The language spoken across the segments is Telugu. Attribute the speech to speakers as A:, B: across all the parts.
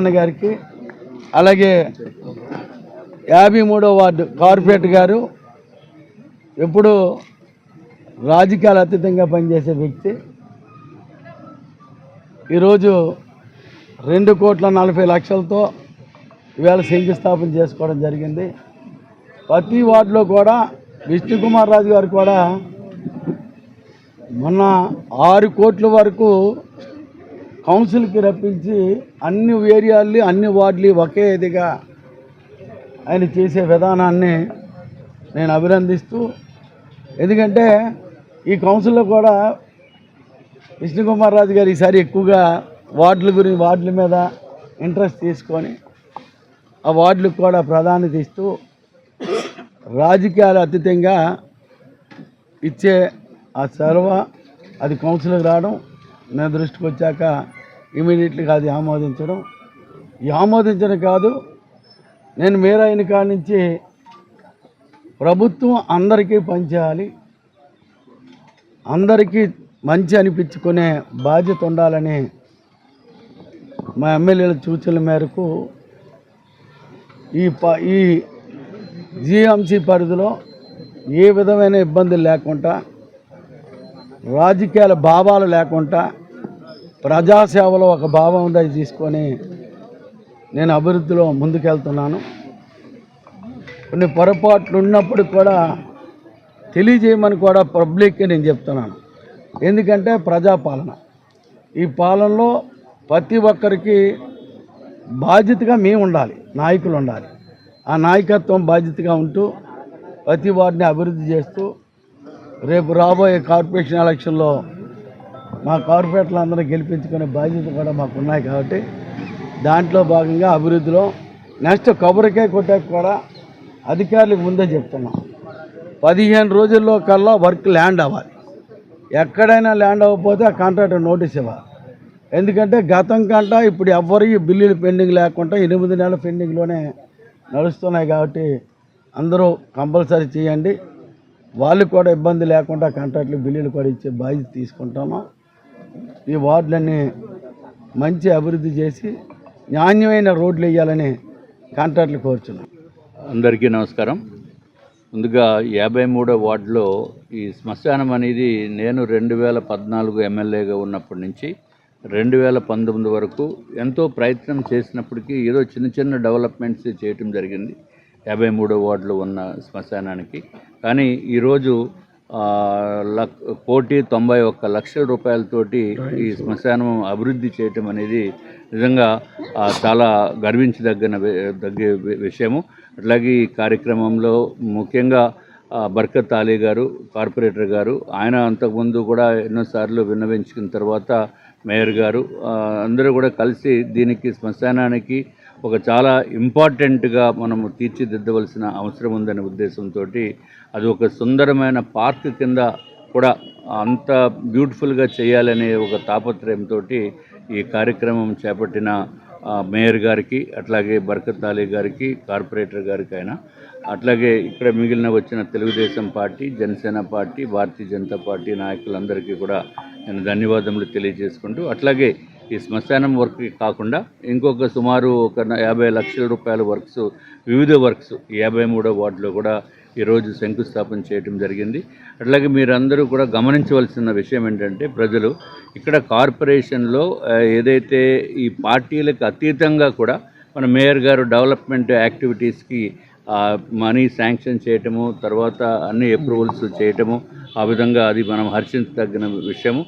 A: అన్న గారికి అలాగే యాభై మూడో వార్డు కార్పొరేట్ గారు ఎప్పుడు రాజకీయాలు అతీతంగా పనిచేసే వ్యక్తి. ఈరోజు రెండు కోట్ల నలభై లక్షలతో ఇవాళ శంకుస్థాపన చేసుకోవడం జరిగింది. ప్రతి వార్డులో కూడా విష్ణుకుమార్ రాజు గారు కూడా మొన్న ఆరు కోట్ల వరకు కౌన్సిల్కి రప్పించి అన్ని ఏరియాలు అన్ని వార్డులు ఒకే ఇదిగా ఆయన చేసే విధానాన్ని నేను అభినందిస్తూ ఎందుకంటే ఈ కౌన్సిల్లో కూడా విష్ణుకుమార్ రాజు గారు ఈసారి ఎక్కువగా వార్డుల గురించి వార్డుల మీద ఇంట్రెస్ట్ తీసుకొని ఆ వార్డులకు కూడా ప్రాధాన్యత ఇస్తూ రాజకీయాలు అతీతంగా ఇచ్చే ఆ సర్వ అది కౌన్సిల్కి రావడం నా దృష్టికి వచ్చాక ఇమీడియట్లీగా అది ఆమోదించడం. ఈ ఆమోదించడం కాదు నేను మేరైన కాడి నుంచి ప్రభుత్వం అందరికీ పనిచేయాలి అందరికీ మంచి అనిపించుకునే బాధ్యత ఉండాలని మా ఎమ్మెల్యేల సూచనల మేరకు ఈ ప ఈ జిఎంసి పరిధిలో ఏ విధమైన ఇబ్బందులు లేకుండా రాజకీయాల భావాలు లేకుండా ప్రజాసేవలో ఒక భావం ఉందని తీసుకొని నేను అభివృద్ధిలో ముందుకెళ్తున్నాను. కొన్ని పొరపాట్లు ఉన్నప్పుడు కూడా తెలియజేయమని కూడా పబ్లిక్కి నేను చెప్తున్నాను. ఎందుకంటే ప్రజాపాలన. ఈ పాలనలో ప్రతి ఒక్కరికి బాధ్యతగా మేము ఉండాలి నాయకులు ఉండాలి. ఆ నాయకత్వం బాధ్యతగా ఉంటూ ప్రతి వారిని అభివృద్ధి చేస్తూ రేపు రాబోయే కార్పొరేషన్ ఎలక్షన్లో మా కార్పొరేటర్లందరూ గెలిపించుకునే బాధ్యత కూడా మాకు ఉన్నాయి కాబట్టి దాంట్లో భాగంగా అభివృద్ధిలో నెక్స్ట్ కొబ్బరికాయ కొట్టాక కూడా అధికారులకు ముందే చెప్తున్నాం. పదిహేను రోజుల్లో కల్లా వర్క్ ల్యాండ్ అవ్వాలి. ఎక్కడైనా ల్యాండ్ అవ్వకపోతే ఆ కాంట్రాక్టర్ నోటీస్ ఇవ్వాలి. ఎందుకంటే గతం కంట ఇప్పుడు ఎవ్వరు బిల్లులు పెండింగ్ లేకుండా ఎనిమిది నెలల పెండింగ్లోనే నడుస్తున్నాయి కాబట్టి అందరూ కంపల్సరీ చేయండి. వాళ్ళు కూడా ఇబ్బంది లేకుండా కాంట్రాక్ట్లు బిల్లులు కూడా ఇచ్చే బాధ్యత తీసుకుంటాము. ఈ వార్డులన్నీ మంచి అభివృద్ధి చేసి నాణ్యమైన రోడ్లు వేయాలని కాంట్రాక్ట్లు కోరుచున్నాం.
B: అందరికీ నమస్కారం. ముందుగా యాభై మూడో వార్డులో ఈ శ్మశానం అనేది నేను రెండు వేల పద్నాలుగు ఎమ్మెల్యేగా ఉన్నప్పటి నుంచి రెండు వేల పంతొమ్మిది వరకు ఎంతో ప్రయత్నం చేసినప్పటికీ ఏదో చిన్న చిన్న డెవలప్మెంట్స్ చేయటం జరిగింది. యాభై మూడో వార్డులో ఉన్న శ్మశానానికి. కానీ ఈరోజు లక్ కోటి తొంభై ఒక్క లక్షల రూపాయలతోటి ఈ శ్మశానం అభివృద్ధి చేయటం అనేది నిజంగా చాలా గర్వించదగిన తగ్గే విషయము. అట్లాగే ఈ కార్యక్రమంలో ముఖ్యంగా బర్కత్ అలీ గారు కార్పొరేటర్ గారు ఆయన అంతకుముందు కూడా ఎన్నోసార్లు విన్నవించుకున్న తర్వాత మేయర్ గారు అందరూ కూడా కలిసి దీనికి శ్మశానానికి ఒక చాలా ఇంపార్టెంట్గా మనము తీర్చిదిద్దవలసిన అవసరం ఉందనే ఉద్దేశంతో అది ఒక సుందరమైన పార్క్ కింద కూడా అంత బ్యూటిఫుల్గా చేయాలనే ఒక తాపత్రయంతో ఈ కార్యక్రమం చేపట్టిన మేయర్ గారికి అట్లాగే బర్కత్ అలీ గారికి కార్పొరేటర్ గారికి అయినా అట్లాగే ఇక్కడ మిగిలిన వచ్చిన Telugudesam party Janasena party Bharatiya Janata party నాయకులందరికీ కూడా నేను ధన్యవాదములు తెలియజేసుకుంటూ అట్లాగే ఈ శ్మశానం వర్క్ కాకుండా ఇంకొక సుమారు ఒక యాభై లక్షల రూపాయల వర్క్స్ వివిధ వర్క్స్ యాభై మూడో వార్డులో కూడా ఈరోజు శంకుస్థాపన చేయడం జరిగింది. అట్లాగే మీరందరూ కూడా గమనించవలసిన విషయం ఏంటంటే ప్రజలు ఇక్కడ కార్పొరేషన్లో ఏదైతే ఈ పార్టీలకు అతీతంగా కూడా మన మేయర్ గారు డెవలప్మెంట్ యాక్టివిటీస్కి మనీ శాంక్షన్ చేయటము తర్వాత అన్ని అప్రూవల్స్ చేయటము ఆ విధంగా అది మనం హర్షించదగిన విషయము.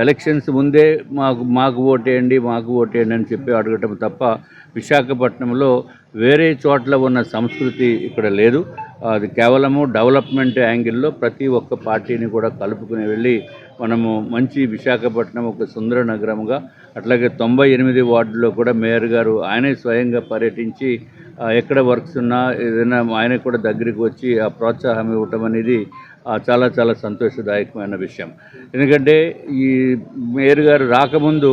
B: ఎలక్షన్స్ ముందే మాకు మాకు ఓటేయండి మాకు ఓటేయండి అని చెప్పి అడగటం తప్ప విశాఖపట్నంలో వేరే చోట్ల ఉన్న సంస్కృతి ఇక్కడ లేదు. అది కేవలము డెవలప్మెంట్ యాంగిల్లో ప్రతి ఒక్క పార్టీని కూడా కలుపుకుని వెళ్ళి మనము మంచి విశాఖపట్నం ఒక సుందర నగరంగా అట్లాగే తొంభై ఎనిమిది వార్డులో కూడా మేయర్ గారు ఆయనే స్వయంగా పర్యటించి ఎక్కడ వర్క్స్ ఉన్నా ఏదైనా ఆయన కూడా దగ్గరికి వచ్చి ఆ ప్రోత్సాహం ఇవ్వటం అనేది చాలా చాలా సంతోషదాయకమైన విషయం. ఎందుకంటే ఈ మేయర్ గారు రాకముందు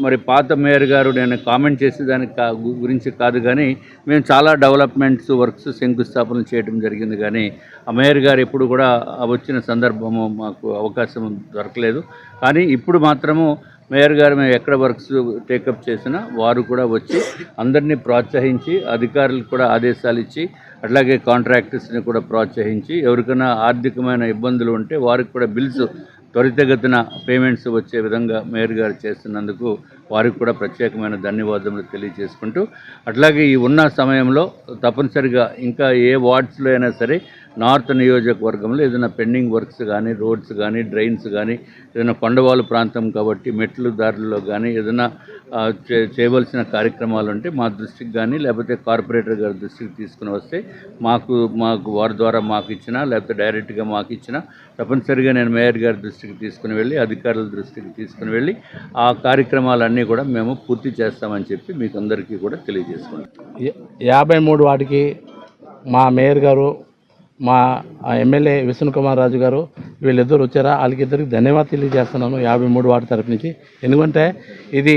B: మరి పాత మేయర్ గారు నేను కామెంట్ చేసేదానికి కా- గురించి కాదు కానీ మేము చాలా డెవలప్మెంట్స్ వర్క్స్ శంకుస్థాపన చేయడం జరిగింది కానీ ఆ మేయర్ గారు ఎప్పుడు కూడా వచ్చిన సందర్భము మాకు అవకాశం దొరకలేదు. కానీ ఇప్పుడు మాత్రము మేయర్ గారు మేము ఎక్కడ వర్క్స్ టేకప్ చేసినా వారు కూడా వచ్చి అందరినీ ప్రోత్సహించి అధికారులకు కూడా ఆదేశాలు ఇచ్చి అట్లాగే కాంట్రాక్టర్స్ని కూడా ప్రోత్సహించి ఎవరికైనా ఆర్థికమైన ఇబ్బందులు ఉంటే వారికి కూడా బిల్స్ త్వరితగతిన పేమెంట్స్ వచ్చే విధంగా మేయర్ గారు చేస్తున్నందుకు వారికి కూడా ప్రత్యేకమైన ధన్యవాదములు తెలియజేసుకుంటూ అట్లాగే ఈ ఉన్న సమయంలో తప్పనిసరిగా ఇంకా ఏ వార్డ్స్లో అయినా సరే నార్త్ నియోజకవర్గంలో ఏదైనా పెండింగ్ వర్క్స్ కానీ రోడ్స్ కానీ డ్రైన్స్ కానీ ఏదైనా కొండవాళ్ళు ప్రాంతం కాబట్టి మెట్లు దారుల్లో కానీ ఏదైనా చే చేయవలసిన కార్యక్రమాలు ఉంటే మా దృష్టికి కానీ లేకపోతే కార్పొరేటర్ గారి దృష్టికి తీసుకుని వస్తే మాకు మాకు వారి ద్వారా మాకు ఇచ్చినా లేకపోతే డైరెక్ట్గా మాకు ఇచ్చినా తప్పనిసరిగా నేను మేయర్ గారి దృష్టికి తీసుకుని వెళ్ళి అధికారుల దృష్టికి తీసుకుని వెళ్ళి ఆ కార్యక్రమాలన్నీ కూడా మేము పూర్తి చేస్తామని చెప్పి మీకు అందరికీ కూడా తెలియజేసుకున్నాం
C: యాభై మూడు వాటికి మా మేయర్ గారు మా ఎమ్మెల్యే విష్ణు కుమార్ రాజు గారు వీళ్ళిద్దరు వచ్చారా? వాళ్ళకిద్దరికి ధన్యవాదాలు తెలియజేస్తున్నాను. యాభై మూడు వాటి తరపు నుంచి. ఎందుకంటే ఇది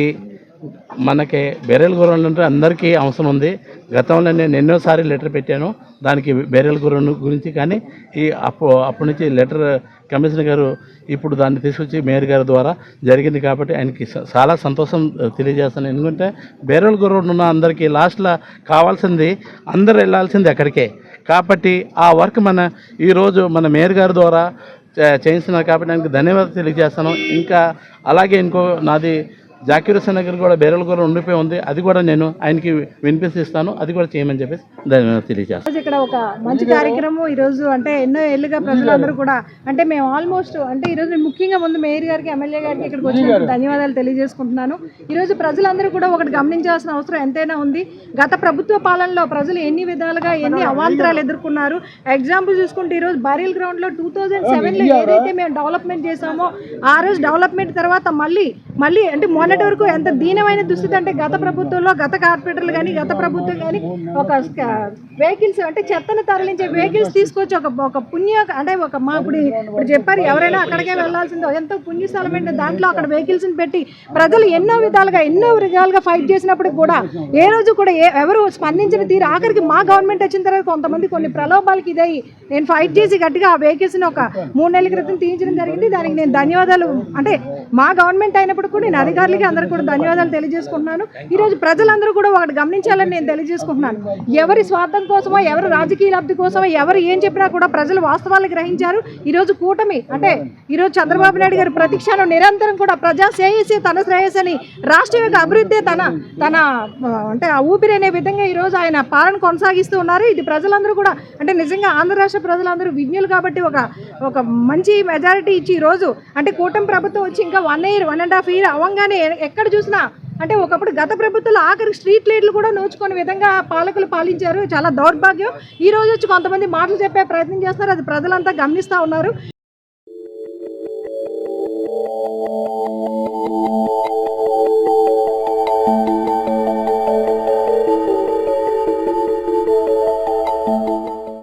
C: మనకి బెరెల్ గుర్రం అంటే అందరికీ అవసరం ఉంది. గతంలో నేను ఎన్నోసారి లెటర్ పెట్టాను. దానికి బెరెల్ గుర్రం గురించి కానీ ఈ అప్పు అప్పటి నుంచి లెటర్ కమిషనర్ గారు ఇప్పుడు దాన్ని తీసుకొచ్చి మేయర్ గారి ద్వారా జరిగింది కాబట్టి ఆయనకి చాలా సంతోషం తెలియజేస్తాను ఎందుకంటే బేరల్ గుర్రం ఉన్న అందరికీ లాస్ట్లో కావాల్సింది అందరు వెళ్ళాల్సింది అక్కడికే. కాబట్టి ఆ వర్క్ మన ఈరోజు మన మేయర్ గారి ద్వారా చే- చేయిస్తున్నారు కాబట్టి దానికి ధన్యవాదాలు తెలియజేస్తాను. ఇంకా అలాగే ఇంకో నాది జాకీర్ హుస్సేన్ దగ్గర కూడా బేరల్ గుర్రం ఉండిపోయి ఉంది. అది కూడా నేను ఆయనకి వినిపిస్తాను. అది కూడా చేయమని చెప్పేసి ధన్యవాదాలు తెలియజేస్తాను.
D: ఇక్కడ ఒక మంచి కార్యక్రమం ఈరోజు అంటే ఎన్నో ఏళ్ళుగా ప్రజలందరూ కూడా అంటే మేము ఆల్మోస్ట్ అంటే ఈరోజు నేను ముఖ్యంగా ముందు మేయర్ గారికి ఎమ్మెల్యే గారికి ఇక్కడికి వచ్చినందుకు ధన్యవాదాలు తెలియజేసుకుంటున్నాను. ఈరోజు ప్రజలందరూ కూడా ఒకటి గమనించాల్సిన అవసరం ఎంతైనా ఉంది. గత ప్రభుత్వ పాలనలో ప్రజలు ఎన్ని విధాలుగా ఎన్ని అవాంతరాలు ఎదుర్కొన్నారు? ఎగ్జాంపుల్ చూసుకుంటే ఈరోజు బరీల్ గ్రౌండ్లో టూ థౌజండ్ సెవెన్లో ఏదైతే మేము డెవలప్మెంట్ చేసామో ఆ రోజు డెవలప్మెంట్ తర్వాత మళ్ళీ మళ్ళీ అంటే మొన్నటి వరకు ఎంత దీనమైన దుస్థితి అంటే గత ప్రభుత్వంలో గత కార్పొరేటర్లు కానీ గత ప్రభుత్వం కానీ ఒక వెహికల్స్ అంటే చెత్తను తరలించే వెహికల్స్ తీసుకొచ్చి ఒక ఒక పుణ్య అంటే ఒక మా ఇప్పుడు ఇప్పుడు చెప్పారు ఎవరైనా అక్కడికే వెళ్ళాల్సిందో. ఎంతో పుణ్యస్థలమైన దాంట్లో అక్కడ వెహికల్స్ని పెట్టి ప్రజలు ఎన్నో విధాలుగా ఎన్నో విధాలుగా ఫైట్ చేసినప్పుడు కూడా ఏ రోజు కూడా ఏ ఎవరు స్పందించిన తీరు ఆఖరికి మా గవర్నమెంట్ వచ్చిన తర్వాత కొంతమంది కొన్ని ప్రలోభాలకి ఇదయ్యి నేను ఫైట్ చేసి గట్టిగా ఆ వెహికల్స్ని ఒక మూడు నెలల క్రితం తీయించడం జరిగింది. దానికి నేను ధన్యవాదాలు. అంటే మా గవర్నమెంట్ అయినప్పుడు కూడా నేను అధికారులకి అందరూ కూడా ధన్యవాదాలు తెలియజేసుకుంటున్నాను. ఈరోజు ప్రజలందరూ కూడా ఒకటి గమనించాలని నేను తెలియజేసుకుంటున్నాను. ఎవరి స్వార్థం కోసమో ఎవరి రాజకీయ లబ్ధి కోసమో ఎవరు ఏం చెప్పినా కూడా ప్రజలు వాస్తవాలు గ్రహించారు. ఈరోజు కూటమి అంటే ఈరోజు చంద్రబాబు నాయుడు గారి ప్రతిక్షణం నిరంతరం కూడా ప్రజా శ్రేయస్సే తన శ్రేయస్సని రాష్ట్రం యొక్క అభివృద్ధి తన తన అంటే ఆ ఊపిరి అనే విధంగా ఈరోజు ఆయన పాలన కొనసాగిస్తూ ఉన్నారు. ఇది ప్రజలందరూ కూడా అంటే నిజంగా ఆంధ్ర రాష్ట్ర ప్రజలందరూ విజ్ఞులు కాబట్టి ఒక ఒక మంచి మెజారిటీ ఇచ్చి ఈరోజు అంటే కూటమి ప్రభుత్వం వచ్చి ఇంకా one year one and half year అవ్వగానే ఎక్కడ చూసినా అంటే ఒకప్పుడు గత ప్రభుత్వాలు ఆఖరి స్ట్రీట్ లైట్లు కూడా నోచుకునే విధంగా పాలకులు పాలించారు. చాలా దౌర్భాగ్యం. ఈ రోజు వచ్చి కొంతమంది మాటలు చెప్పే ప్రయత్నం చేస్తారు అది ప్రజలంతా గమనిస్తూ ఉన్నారు.